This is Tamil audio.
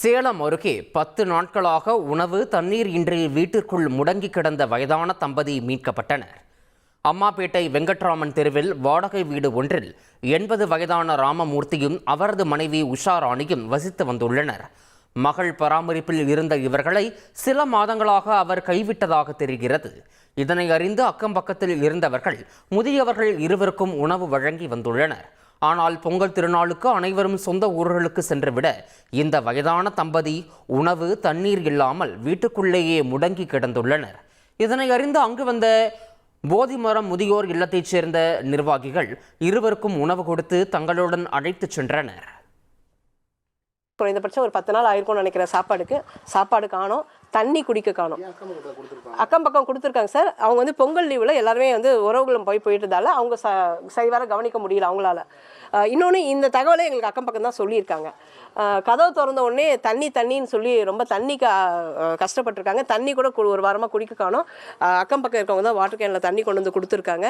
சேலம் அருகே பத்து நாட்களாக உணவு தண்ணீர் இன்றி வீட்டிற்குள் முடங்கி கிடந்த வயதான தம்பதி மீட்கப்பட்டனர். அம்மாப்பேட்டை வெங்கட்ராமன் தெருவில் வாடகை வீடு ஒன்றில் எண்பது வயதான ராமமூர்த்தியும் அவரது மனைவி உஷா ராணியும் வசித்து வந்துள்ளனர். மகள் பராமரிப்பில் இருந்த இவர்களை சில மாதங்களாக அவர் கைவிட்டதாக தெரிகிறது. இதனை அறிந்து அக்கம் பக்கத்தில் இருந்தவர்கள் முதியவர்கள் இருவருக்கும் உணவு வழங்கி வந்துள்ளனர். ஆனால் பொங்கல் திருநாளுக்கு அனைவரும் சொந்த ஊர்களுக்கு சென்றுவிட இந்த வயதான தம்பதி உணவு தண்ணீர் இல்லாமல் வீட்டுக்குள்ளேயே முடங்கி கிடந்துள்ளனர். இதனை அறிந்து அங்கு வந்த போதிமரம் முதியோர் இல்லத்தைச் சேர்ந்த நிர்வாகிகள் இருவருக்கும் உணவு கொடுத்து தங்களுடன் அழைத்துச் சென்றனர். குறைந்தபட்சம் ஒரு பத்து நாள் ஆயிருக்கும்னு நினைக்கிற சாப்பாடுக்கு சாப்பாடு காணும் தண்ணி குடிக்க காணும். அக்கம் பக்கம் கொடுத்துருக்காங்க சார். அவங்க வந்து பொங்கல் லீவில் எல்லாருமே வந்து உறவுகளும் போய் போயிட்டதால அவங்க ச சரிவர கவனிக்க முடியல அவங்களால. இன்னொன்று இந்த தகவலை எங்களுக்கு அக்கம் பக்கம் தான் சொல்லியிருக்காங்க. கதவு திறந்த உடனே தண்ணி தண்ணின்னு சொல்லி ரொம்ப தண்ணி க கஷ்டப்பட்டிருக்காங்க. தண்ணி கூட கு- ஒரு வாரமாக குடிக்க காணோம். அக்கம் பக்கம் இருக்கவங்க தான் வாட்டர் கேனில் தண்ணி கொண்டு வந்து கொடுத்துருக்காங்க.